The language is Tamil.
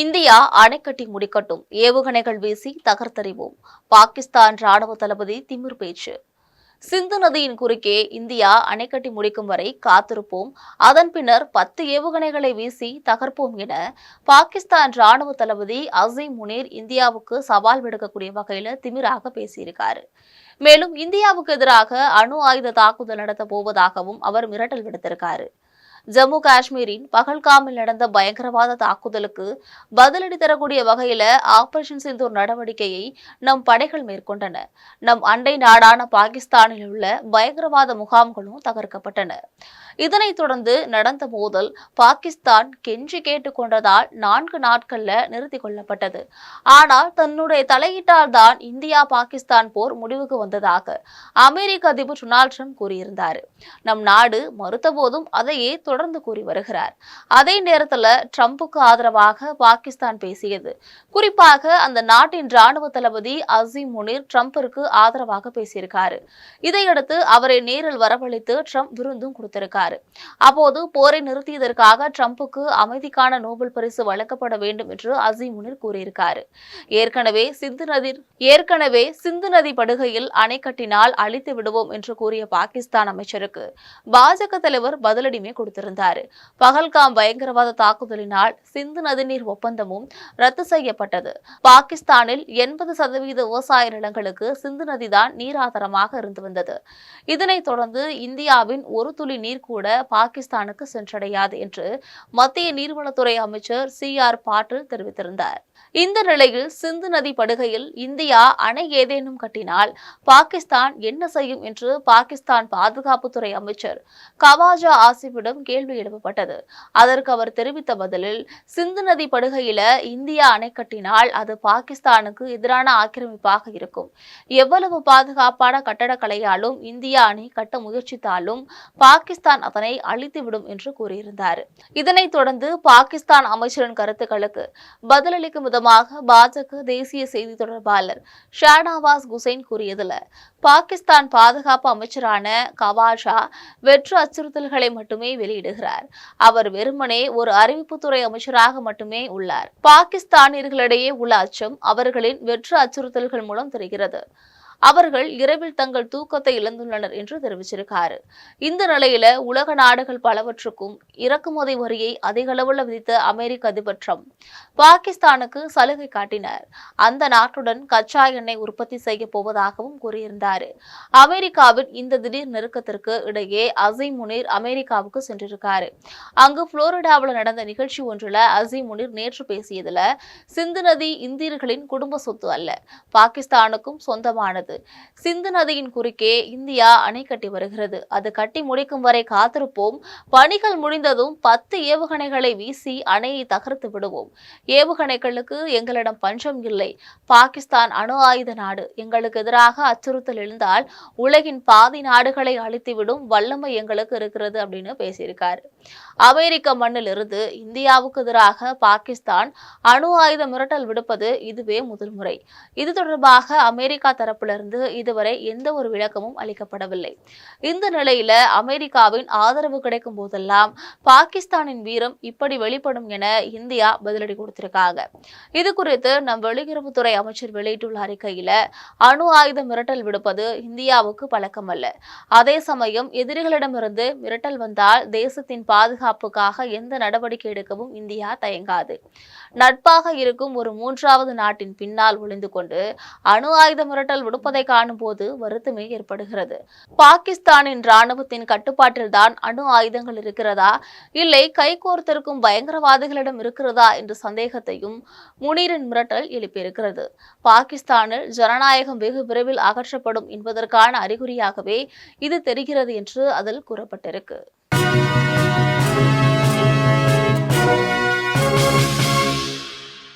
இந்தியா அணைக்கட்டி முடிக்கட்டும். ஏவுகணைகள் வீசி தகர்த்தறிவோம். பாகிஸ்தான் ராணுவ தளபதி திமிர் பேச்சு. சிந்து நதியின் குறுக்கே இந்தியா அணைக்கட்டி முடிக்கும் வரை காத்திருப்போம். அதன் பின்னர் பத்து ஏவுகணைகளை வீசி தகர்ப்போம் என பாகிஸ்தான் ராணுவ தளபதி அசீம் முனீர் இந்தியாவுக்கு சவால் விடுக்கக்கூடிய வகையில திமிராக பேசியிருக்காரு. மேலும் இந்தியாவுக்கு எதிராக அணு ஆயுத தாக்குதல் நடத்த போவதாகவும் அவர் மிரட்டல் விடுத்திருக்காரு. ஜம்மு காஷ்மீரின் பகல்காமில் நடந்த பயங்கரவாத தாக்குதலுக்கு பதிலடி தரக்கூடிய வகையில ஆபரேஷன் சிந்தூர் நடவடிக்கையை நம் படைகள் மேற்கொண்டன. நம் அண்டை நாடான பாகிஸ்தானில் உள்ள பயங்கரவாத முகாம்களும் தகர்க்கப்பட்டன. இதனைத் தொடர்ந்து நடந்த மோதல் பாகிஸ்தான் கெஞ்சி கேட்டுக்கொண்டதால் நான்கு நாட்கள்ல நிறுத்தி கொள்ளப்பட்டது. ஆனால் தன்னுடைய தலையீட்டால் தான் இந்தியா பாகிஸ்தான் போர் முடிவுக்கு வந்ததாக அமெரிக்க அதிபர் டொனால்ட் ட்ரம்ப் கூறியிருந்தார். நம் நாடு மறுத்த போதும் அதையே தொடர்ந்து கூறி வருகிறார். அதே நேரத்தில் ட்ரம்புக்கு ஆதரவாக பாகிஸ்தான் பேசியது. குறிப்பாக அந்த நாட்டின் ராணுவ தளபதி அசீம் முனீர் ட்ரம்பிற்கு ஆதரவாக பேசியிருக்காரு. இதையடுத்து அவரை நேரில் வரவழைத்து ட்ரம்ப் விருந்தும் கொடுத்திருக்கார். கூறினார் அப்போது போரை நிறுத்தியதற்காக ட்ரம்புக்கு அமைதிக்கான நோபல் பரிசு வழங்கப்பட வேண்டும் என்று அசீம் கூறியிருக்கார். ஏற்கனவே சிந்து நதி ஏற்கனவே சிந்து நதி படுகையில் அணை கட்டினால் அழித்து விடுவோம் என்று கூறிய பாகிஸ்தான் அமைச்சருக்கு பாஜக தலைவர் பதிலடிமே கொடுத்திருந்தார். பகல்காம் பயங்கரவாத தாக்குதலினால் சிந்து நதிநீர் ஒப்பந்தமும் ரத்து செய்யப்பட்டது. பாகிஸ்தானில் எண்பது சதவீத விவசாய நிலங்களுக்கு சிந்து நதிதான் நீராதாரமாக இருந்து வந்தது. இதனைத் தொடர்ந்து இந்தியாவின் ஒரு துளி நீர் கூட பாகிஸ்தானுக்கு சென்றடையாது என்று மத்திய நீர்வளத்துறை அமைச்சர் சி ஆர் பாட்டில் தெரிவித்திருந்தார். இந்த நிலையில் சிந்து நதி படுகையில் இந்தியா அணை ஏதேனும் கட்டினால் பாகிஸ்தான் என்ன செய்யும் என்று பாகிஸ்தான் பாதுகாப்புத்துறை அமைச்சர் கவாஜா ஆசிஃபிடம் கேள்வி எழுப்பப்பட்டது. அதற்கு அவர் தெரிவித்த பதிலில் சிந்து நதி படுகையில இந்தியா அணை கட்டினால் அது பாகிஸ்தானுக்கு எதிரான ஆக்கிரமிப்பாக இருக்கும். எவ்வளவு பாதுகாப்பான கட்டடக்கலையாலும் இந்தியா அணை கட்ட முயற்சித்தாலும் பாகிஸ்தான் பாகிஸ்தான் அதனை அழித்துவிடும் என்று கூறியிருந்தார். இதனைத் தொடர்ந்து பாகிஸ்தான் அமைச்சரின் கருத்துக்களுக்கு பதிலளிக்கும் விதமாக பாஜக தேசிய செய்தி தொடர்பாளர் ஷானாவாஸ் குசைன் கூறியதில் பாகிஸ்தான் பாதுகாப்பு அமைச்சரான கவாஷா வெற்று அச்சுறுத்தல்களை மட்டுமே வெளியிடுகிறார். அவர் வெறுமனே ஒரு அறிவிப்புத்துறை அமைச்சராக மட்டுமே உள்ளார். பாகிஸ்தானியர்களிடையே உள்ள அச்சம் அவர்களின் வெற்று அச்சுறுத்தல்கள் மூலம் தெரிகிறது. அவர்கள் இரவில் தங்கள் தூக்கத்தை இழந்துள்ளனர் என்று தெரிவிச்சிருக்காரு. இந்த நிலையில உலக நாடுகள் பலவற்றுக்கும் இறக்குமதி வரியை அதிக அளவில் விதித்த அமெரிக்க அதிபர் ட்ரம்ப் பாகிஸ்தானுக்கு சலுகை காட்டினார். அந்த நாட்டுடன் கச்சா எண்ணெய் உற்பத்தி செய்ய போவதாகவும் கூறியிருந்தார். அமெரிக்காவின் இந்த திடீர் நெருக்கத்திற்கு இடையே அசீம் முனீர் அமெரிக்காவுக்கு சென்றிருக்காரு. அங்கு புளோரிடாவில் நடந்த நிகழ்ச்சி ஒன்றில் அசீம் முனீர் நேற்று பேசியதுல சிந்து நதி இந்தியர்களின் குடும்ப சொத்து அல்ல பாகிஸ்தானுக்கும் சொந்தமானது. வருகிறது. சிந்து நதியின் குறுக்கே இந்தியா அணை கட்டி வருகிறது. அது கட்டி முடிக்கும் வரை காத்திருப்போம். பணிகள் முடிந்ததும் பத்து ஏவுகணைகளை வீசி அணையை தகர்த்து விடுவோம். ஏவுகணைகளுக்கு எங்களிடம் பஞ்சம் இல்லை. பாகிஸ்தான் அணு ஆயுத நாடு. எங்களுக்கு எதிராக அச்சுறுத்தல் எழுந்தால் உலகின் பாதி நாடுகளை அழித்துவிடும் வல்லமை எங்களுக்கு இருக்கிறது அப்படின்னு பேசியிருக்காரு. அமெரிக்க மண்ணில் இருந்து இந்தியாவுக்கு எதிராக பாகிஸ்தான் அணு ஆயுத மிரட்டல் விடுப்பது இதுவே முதல் முறை. இது தொடர்பாக அமெரிக்கா தரப்பில் தரப்பிலிருந்து இதுவரை எந்த ஒரு விளக்கமும் அளிக்கப்படவில்லை. இந்த நிலையில அமெரிக்காவின் ஆதரவு கிடைக்கும் போதெல்லாம் பாகிஸ்தானின் வீரம் இப்படி வெளிப்படும் என இந்தியா பதிலடி கொடுத்திருக்காங்க. இது குறித்து நம் வெளியுறவுத்துறை அமைச்சர் வெளியிட்டுள்ள அறிக்கையில அணு ஆயுத மிரட்டல் விடுப்பது இந்தியாவுக்கு பழக்கம் அல்ல. அதே சமயம் எதிரிகளிடமிருந்து மிரட்டல் வந்தால் தேசத்தின் பாதுகாப்புக்காக எந்த நடவடிக்கை எடுக்கவும் இந்தியா தயங்காது. நட்பாக இருக்கும் ஒரு மூன்றாவது நாட்டின் பின்னால் ஒளிந்து கொண்டு அணு ஆயுத மிரட்டல் விடுப்பதை இருப்பதை காணும்போது வருத்தமே ஏற்படுகிறது. பாகிஸ்தானின் ராணுவத்தின் கட்டுப்பாட்டில்தான் அணு ஆயுதங்கள் இருக்கிறதா? இல்லை கைகோர்த்திருக்கும் பயங்கரவாதிகளிடம் இருக்கிறதா? என்ற சந்தேகத்தையும் முனீரின் மிரட்டல் எழுப்பியிருக்கிறது. பாகிஸ்தானில் ஜனநாயகம் வெகு விரைவில் அகற்றப்படும் என்பதற்கான அறிகுறியாகவே இது தெரிகிறது என்று அதில் கூறப்பட்டிருக்கு.